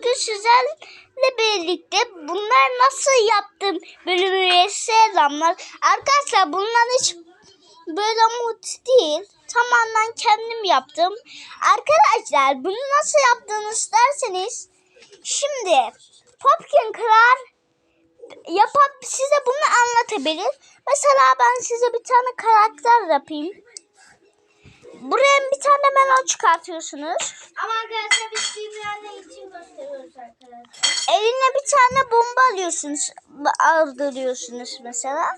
Bugün sizlerle birlikte bunlar nasıl yaptım bölümüne selamlar. Arkadaşlar bunlar hiç böyle mut değil. Tamamen kendim yaptım. Arkadaşlar bunu nasıl yaptığını isterseniz şimdi Popkin Kırar yapıp size bunu anlatabilir. Mesela ben size bir tane karakter yapayım. Buraya bir tane melon çıkartıyorsunuz. Ama arkadaşlar biz dünyada için gösteriyoruz arkadaşlar. Eline bir tane bomba alıyorsunuz. Aldırıyorsunuz mesela.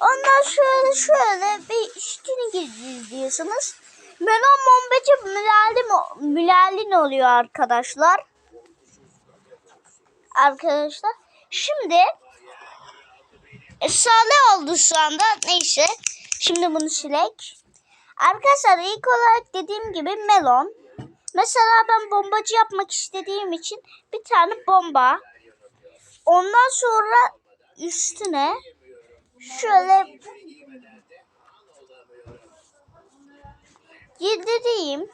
Ondan şöyle şöyle bir üstünü gizliyorsunuz. Melon bombacı mülalin, mülalin oluyor arkadaşlar. Arkadaşlar. Şimdi Sale oldu şu anda. Neyse. Şimdi bunu silek. Arkadaşlar ilk olarak dediğim gibi melon. Mesela ben bombacı yapmak istediğim için bir tane bomba. Ondan sonra üstüne şöyle yedireyim.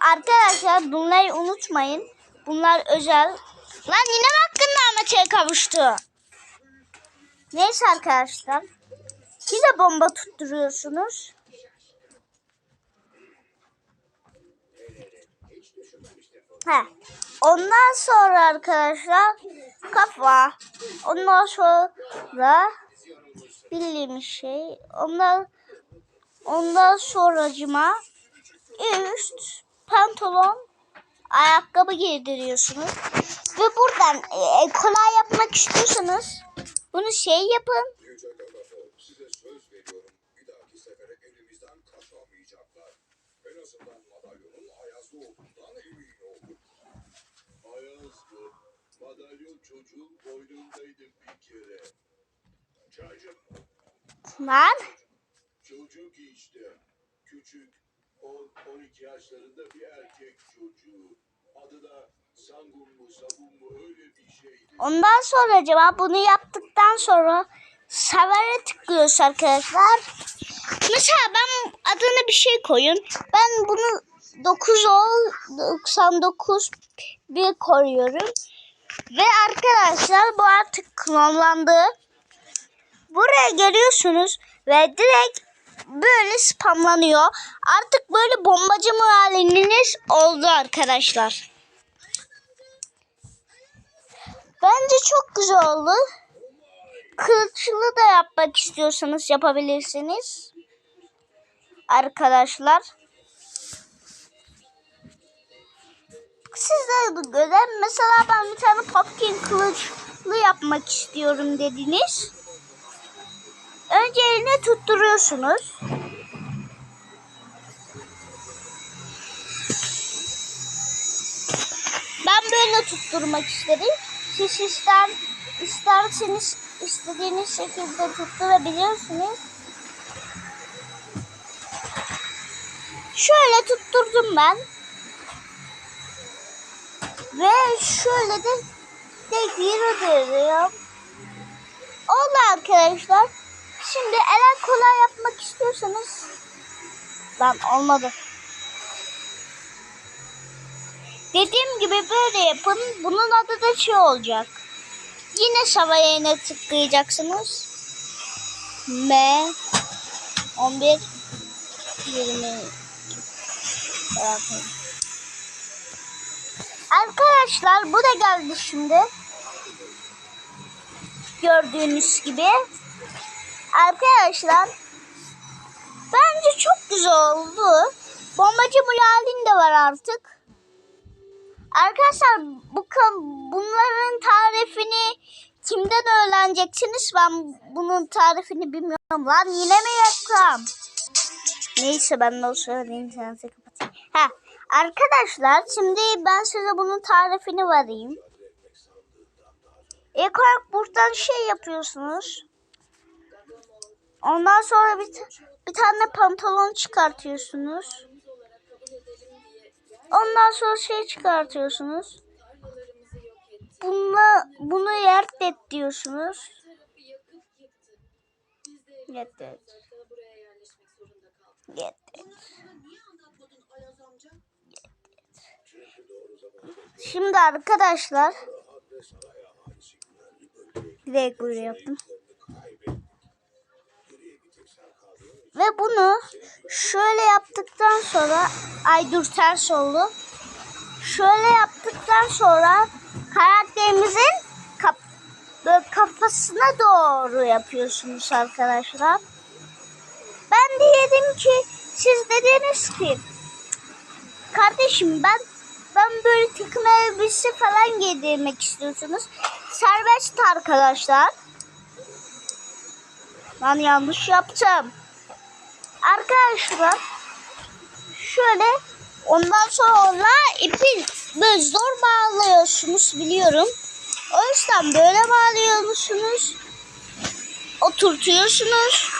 Arkadaşlar bunları unutmayın. Bunlar özel. Lan yine hakkında Ahmet'e kavuştu? Neyse arkadaşlar. Size bomba tutturuyorsunuz. He. Ondan sonra arkadaşlar kafa. Ondan sonra bildiğimiz şey. Ondan ondan sonracıma üst pantolon ayakkabı giydiriyorsunuz. Ve buradan e, kolay yapmak istiyorsanız bunu şey yapın. Çocuğun boynundaydı bir kere. Çaycım, Lan. çocuk işte. Küçük, 10-12 yaşlarında bir erkek çocuğu. Adı da Sangun mu Sabun mu öyle bir şeydi. Ondan sonra acaba bunu yaptıktan sonra savara tıklıyoruz arkadaşlar. Mesela ben adını bir şey koyun. Ben bunu 9 ol 99 bir koyuyorum. Ve arkadaşlar bu artık klonlandı. Buraya geliyorsunuz ve direkt böyle spamlanıyor. Artık böyle bombacı muhaliniz oldu arkadaşlar. Bence çok güzel oldu. Kılıçlı da yapmak istiyorsanız yapabilirsiniz. Arkadaşlar. Size de göre mesela ben bir tane pumpkin kılıçlı yapmak istiyorum dediniz. Önce eline tutturuyorsunuz. Ben böyle tutturmak istedim. Siz ister, isterseniz istediğiniz şekilde tutturabilirsiniz. Şöyle tutturdum ben. Ve şöyle de de giriyorum. Oldu arkadaşlar. Şimdi eğer kolay yapmak istiyorsanız lan olmadı. Dediğim gibi böyle yapın. Bunun adı da şey olacak. Yine şavayene tıklayacaksınız. M 11 20 Arkadaşlar bu da geldi şimdi. Gördüğünüz gibi. Arkadaşlar bence çok güzel oldu. Bombacı Mulalin de var artık. Arkadaşlar bu bunların tarifini kimden öğreneceksiniz? Ben bunun tarifini bilmiyorum. Lan yine mi reklam? Neyse ben de o interneti kapatayım. Arkadaşlar şimdi ben size bunun tarifini vereyim. İlk olarak buradan şey yapıyorsunuz. Ondan sonra bir, bir tane pantolon çıkartıyorsunuz. Ondan sonra şey çıkartıyorsunuz. Bununla, bunu yert diyorsunuz. Yert et. Yert. Şimdi arkadaşlar direkt böyle yaptım. Ve bunu şöyle yaptıktan sonra ay dur ters oldu. Şöyle yaptıktan sonra karakterimizin kap, kafasına doğru yapıyorsunuz arkadaşlar. Ben de dedim ki siz dediniz ki kardeşim ben ben böyle takım elbise falan giydirmek istiyorsunuz. Serbest arkadaşlar. Ben yanlış yaptım. Arkadaşlar şöyle ondan sonra ipi böyle zor bağlıyorsunuz biliyorum. O yüzden böyle bağlıyorsunuz. Oturtuyorsunuz.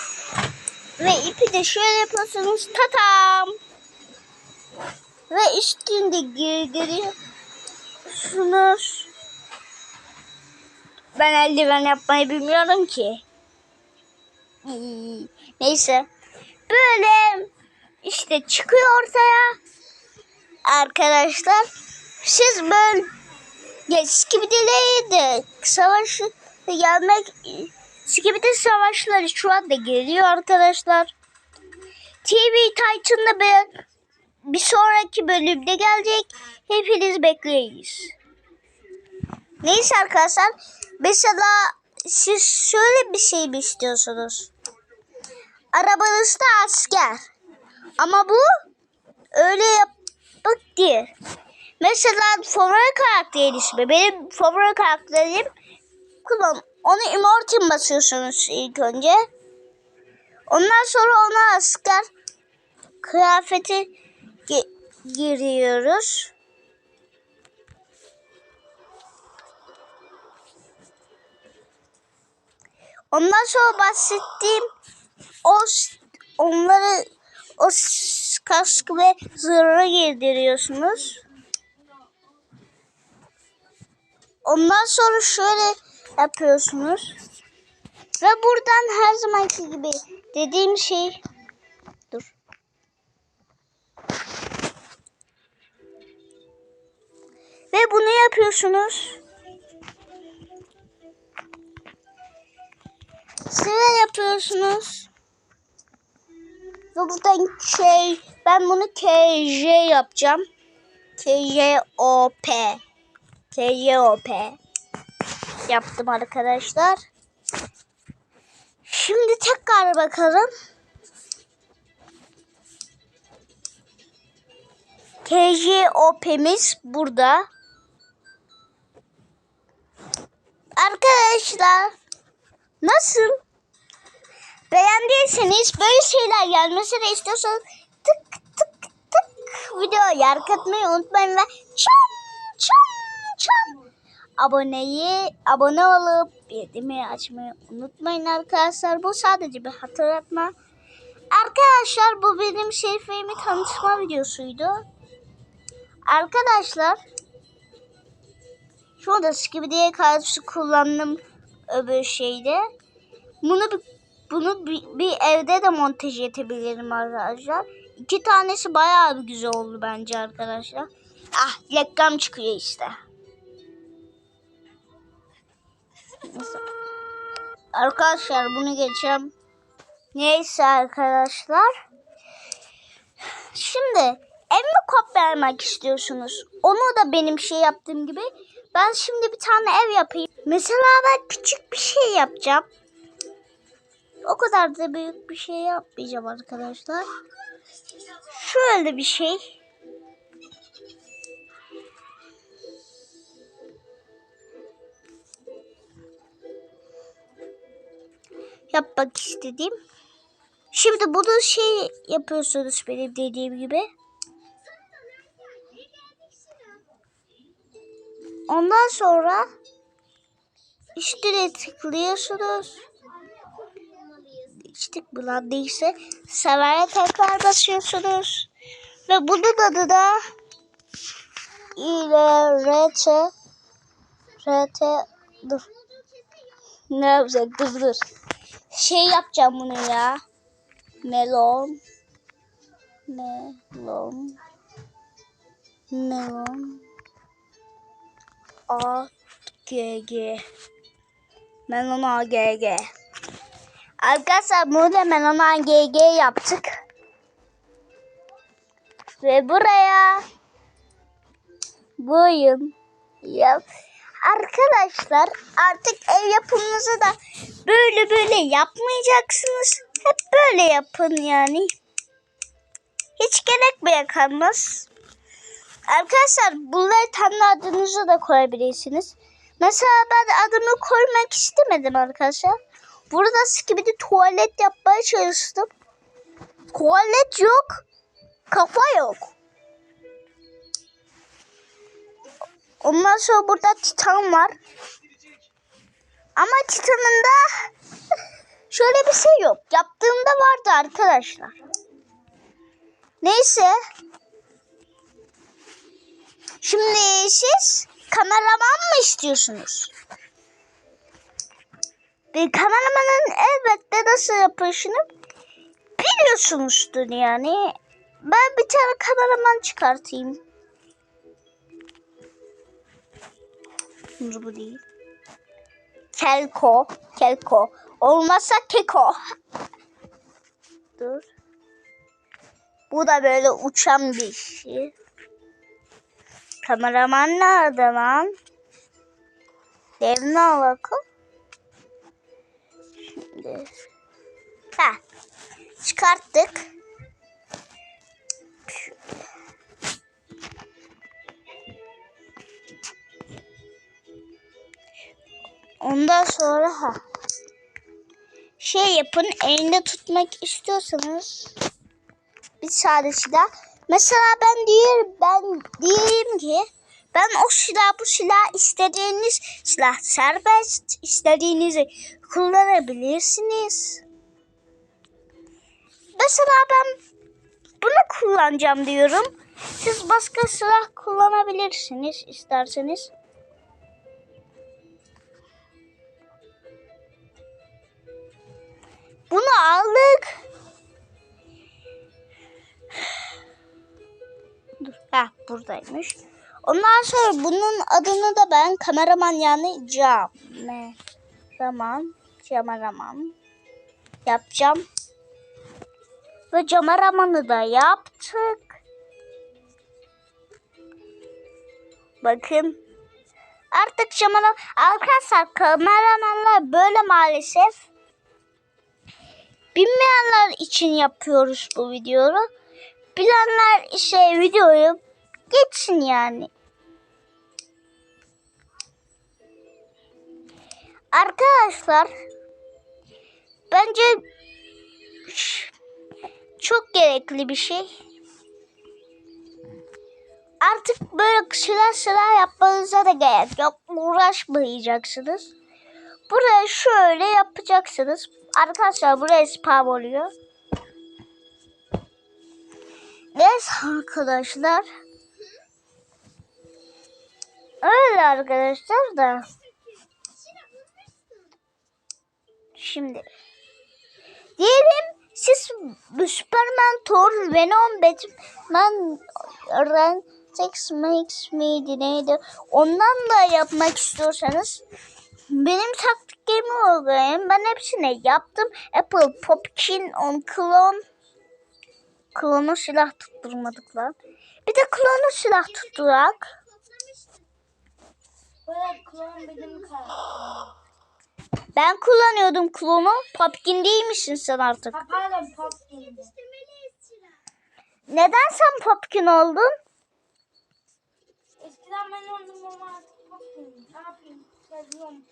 Ve ipi de şöyle yapıyorsunuz. Tatam. Ve üstünde girdiriyorsunuz. Ben eldiven yapmayı bilmiyorum ki. Neyse. Böyle işte çıkıyor ortaya. Arkadaşlar siz böyle ya Skibidi de savaşı gelmek Skibidi savaşları şu anda geliyor arkadaşlar. TV Titan'da bir, bir sonraki bölümde gelecek. Hepiniz bekleyiz. Neyse arkadaşlar. Mesela siz şöyle bir şey mi istiyorsunuz? Arabanızda asker. Ama bu öyle yapmak değil. Mesela favori karakterin ismi. Benim favori karakterim kullan. Onu immortal basıyorsunuz ilk önce. Ondan sonra ona asker kıyafeti gi- giriyoruz. Ondan sonra bahsettiğim o onları o kaskı ve zırhı giydiriyorsunuz. Ondan sonra şöyle yapıyorsunuz. Ve buradan her zamanki gibi dediğim şey Ve bunu yapıyorsunuz. Sıra yapıyorsunuz. Ve buradan şey ben bunu KJ yapacağım. KJOP. KJOP. Yaptım arkadaşlar. Şimdi tekrar bakalım. KJOP'miz burada. Arkadaşlar nasıl? Beğendiyseniz böyle şeyler gelmesini istiyorsanız tık tık tık video like atmayı unutmayın ve çam çam çam aboneyi abone olup bildirimi açmayı unutmayın arkadaşlar. Bu sadece bir hatırlatma. Arkadaşlar bu benim Şerife'mi tanıtma videosuydu. Arkadaşlar şu anda Skibidi karşı kullandım öbür şeyde. Bunu bir, bunu bir, bir evde de montaj edebilirim arkadaşlar. İki tanesi bayağı bir güzel oldu bence arkadaşlar. Ah reklam çıkıyor işte. Arkadaşlar bunu geçeceğim. Neyse arkadaşlar. Şimdi ev mi kopyalamak istiyorsunuz? Onu da benim şey yaptığım gibi. Ben şimdi bir tane ev yapayım. Mesela ben küçük bir şey yapacağım. O kadar da büyük bir şey yapmayacağım arkadaşlar. Şöyle bir şey. Yapmak istediğim. Şimdi bunu şey yapıyorsunuz benim dediğim gibi. Ondan sonra üstüne tıklıyorsunuz. Hiç tıklandıysa severe tekrar basıyorsunuz. Ve bunun adı da ilerete RT dur. Ne yapacak? Dur dur. Şey yapacağım bunu ya. Melon. Melon. Melon. A G G. Melon A G G. Arkadaşlar burada Melon A G G yaptık. Ve buraya bu oyun yap. Arkadaşlar artık ev yapımınızı da böyle böyle yapmayacaksınız. Hep böyle yapın yani. Hiç gerek bile kalmaz. Arkadaşlar bunları kendi adınıza da koyabilirsiniz. Mesela ben adımı koymak istemedim arkadaşlar. Burada skibidi tuvalet yapmaya çalıştım. Tuvalet yok. Kafa yok. Ondan sonra burada Titan var. Ama Titan'ın da şöyle bir şey yok. Yaptığımda vardı arkadaşlar. Neyse. Şimdi siz kameraman mı istiyorsunuz? Bir kameramanın elbette nasıl yapışını biliyorsunuzdur yani. Ben bir tane kameraman çıkartayım. Dur bu değil. Kelko. Kelko. Olmazsa keko. Dur. Bu da böyle uçan bir şey. Kameraman nerede lan? Devne alaka. Şimdi. Ha. Çıkarttık. Ondan sonra ha. Şey yapın elinde tutmak istiyorsanız bir sadece daha. Mesela ben diğer ben diyeyim ki ben o silah bu silah istediğiniz silah serbest istediğinizi kullanabilirsiniz. Mesela ben bunu kullanacağım diyorum. Siz başka silah kullanabilirsiniz isterseniz. Buradaymış. Ondan sonra bunun adını da ben kameraman yani cam. Ne? Zaman. Cameraman. Yapacağım. Ve cameramanı da yaptık. Bakın. Artık cameraman... Arkadaşlar kameramanlar böyle maalesef. Bilmeyenler için yapıyoruz bu videoyu. Bilenler işte videoyu geçsin yani. Arkadaşlar bence çok gerekli bir şey. Artık böyle sıra sıra yapmanıza da gerek yok. Uğraşmayacaksınız. Buraya şöyle yapacaksınız. Arkadaşlar buraya spam oluyor. Neyse arkadaşlar. Öyle arkadaşlar da. Şimdi. Diyelim siz Superman, Thor, Venom, Batman, Ren, Sex Makes Me neydi? Ondan da yapmak istiyorsanız benim taktiklerimi uygulayın. Ben hepsini yaptım. Apple, Popkin, On Clone. Klonu silah tutturmadık lan. Bir de klonu silah tutturak. Böyle klon benim karakterim. Ben kullanıyordum klonu. Popkin değil misin sen artık? Ha pardon pop değildi. Neden sen Popkin oldun? Eskiden ben oldum ama artık pop değilim. Ne yapayım? Seviyorum.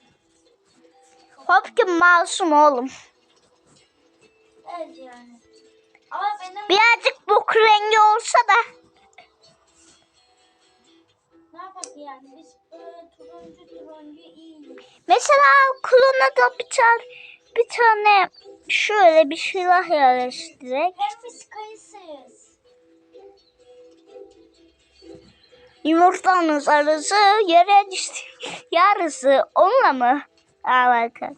Popkin masum oğlum. Evet yani. Ama benim Birazcık bok rengi olsa da. ne yapak yani? Biz Mesela klona da bir tane, bir tane şöyle bir silah yerleştirerek. Hem biz kayısıyız. Yumurtanız arası yere düştü. Yarısı onunla mı? Alaka.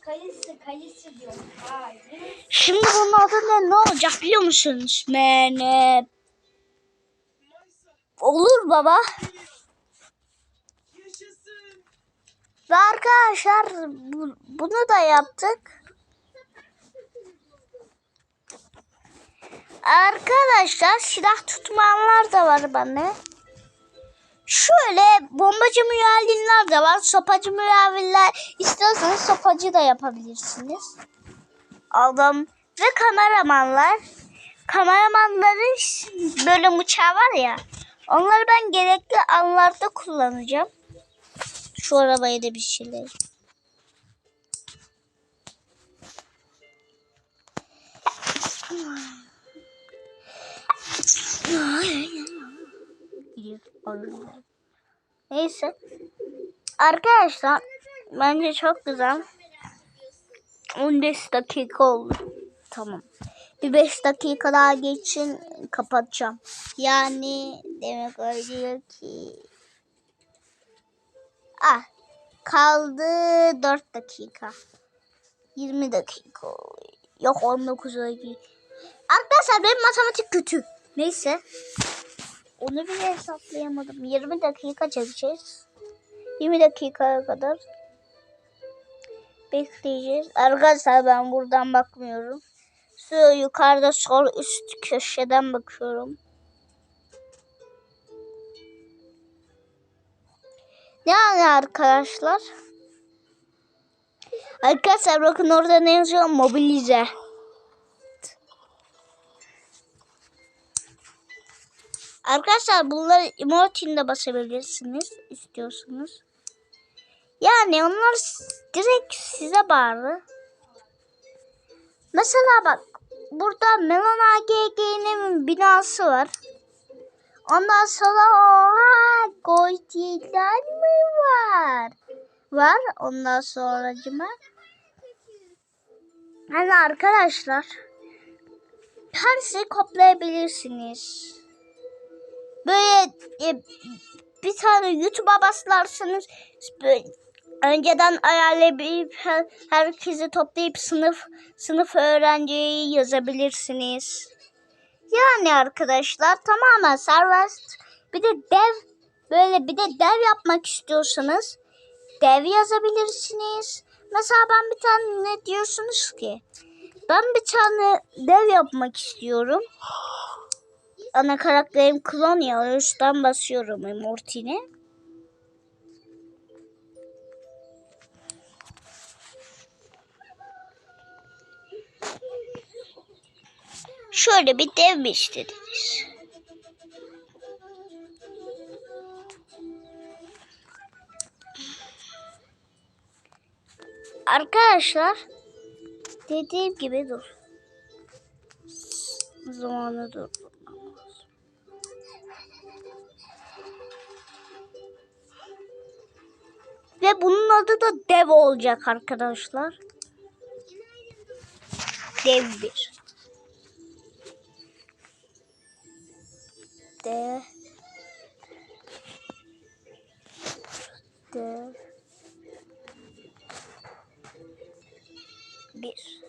Kayısı kayısı diyorum. Hayır. Şimdi bunun adı ne, ne olacak biliyor musunuz? Mene. Olur baba. Ve arkadaşlar bu- bunu da yaptık. Arkadaşlar silah tutmayanlar da var bana. Şöyle bombacı müellinler de var. Sopacı müellinler istiyorsanız sopacı da yapabilirsiniz. Aldım. Ve kameramanlar. Kameramanların böyle uçağı var ya. Onları ben gerekli anlarda kullanacağım. Şu arabaya da bir şeyler. Neyse. Arkadaşlar bence çok güzel. 15 dakika oldu. Tamam. Bir 5 dakika daha geçin kapatacağım. Yani demek oluyor ki Ah kaldı 4 dakika. 20 dakika. Yok 19 dakika. Arkadaşlar benim matematik kötü. Neyse. Onu bile hesaplayamadım. 20 dakika çekeceğiz. 20 dakikaya kadar bekleyeceğiz. Arkadaşlar ben buradan bakmıyorum. Şu yukarıda sol üst köşeden bakıyorum. Yani arkadaşlar. Arkadaşlar bakın orada ne yazıyor? Mobilize. Arkadaşlar bunları emotine'de basabilirsiniz istiyorsanız. Yani onlar direkt size bağlı. Mesela bak burada Melon AGG'nin binası var. Ondan sonra oha Goldie'ler mi var? Var ondan sonra cima. Hani arkadaşlar her şeyi koplayabilirsiniz. Böyle e, bir tane YouTube'a basarsanız böyle önceden ayarlayıp her, herkesi toplayıp sınıf sınıf öğrenciyi yazabilirsiniz. Yani arkadaşlar tamamen serbest. Bir de dev böyle bir de dev yapmak istiyorsanız dev yazabilirsiniz. Mesela ben bir tane ne diyorsunuz ki? Ben bir tane dev yapmak istiyorum. Ana karakterim klon ya. O yüzden basıyorum Morty'ni. Şöyle bir dev mi istediniz? Arkadaşlar dediğim gibi dur. Zamanı dur. Ve bunun adı da dev olacak arkadaşlar. Dev bir. Dev. Dev. Bir.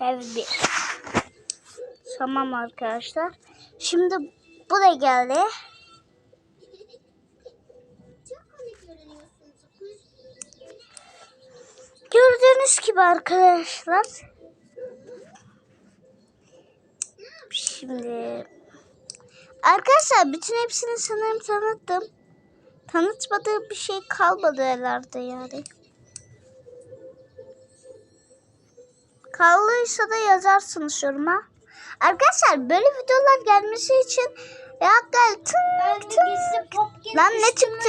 Dev bir. Tamam arkadaşlar. Şimdi bu da geldi. Gördüğünüz gibi arkadaşlar. Şimdi arkadaşlar bütün hepsini sanırım tanıttım. Tanıtmadığım bir şey kalmadı herhalde yani. Kaldıysa da yazarsınız yoruma. Arkadaşlar böyle videolar gelmesi için ya gel tınk tınk. Lan ne çıktı?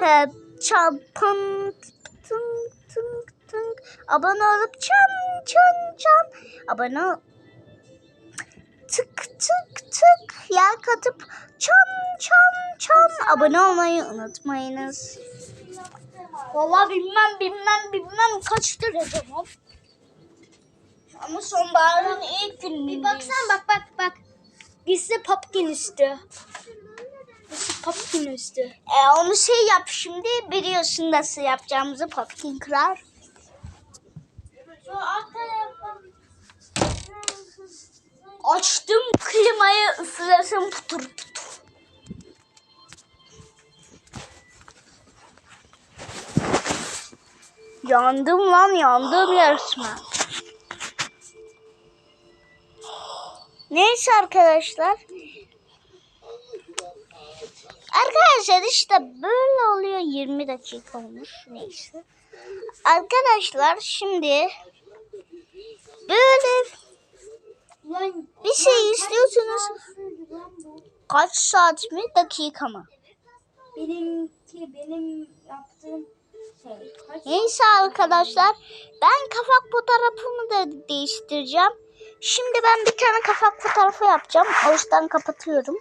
He, çarpın tınk tınk tınk. Abone olup çan çan çan. Abone ol. Yer katıp çan çan çan. Abone olmayı unutmayınız. Vallahi bilmem bilmem bilmem kaçtır acaba. Ama sonbaharın ilk günündeyiz. Baksana bak bak bak. Gizli pumpkin üstü. Gizli pumpkin üstü. E, onu şey yap şimdi biliyorsun nasıl yapacağımızı Pumpkin kırar. Şu arkaya. Açtım klimayı üflesim putur putur. Yandım lan yandım resmen. Neyse arkadaşlar. Arkadaşlar işte böyle oluyor 20 dakika olmuş neyse. Arkadaşlar şimdi böyle bir şey istiyorsunuz kaç saat mi dakika mı? Benimki benim yaptığım şey. Kaç Neyse arkadaşlar ben kafak fotoğrafımı da değiştireceğim. Şimdi ben bir tane kafak fotoğrafı yapacağım. O yüzden kapatıyorum.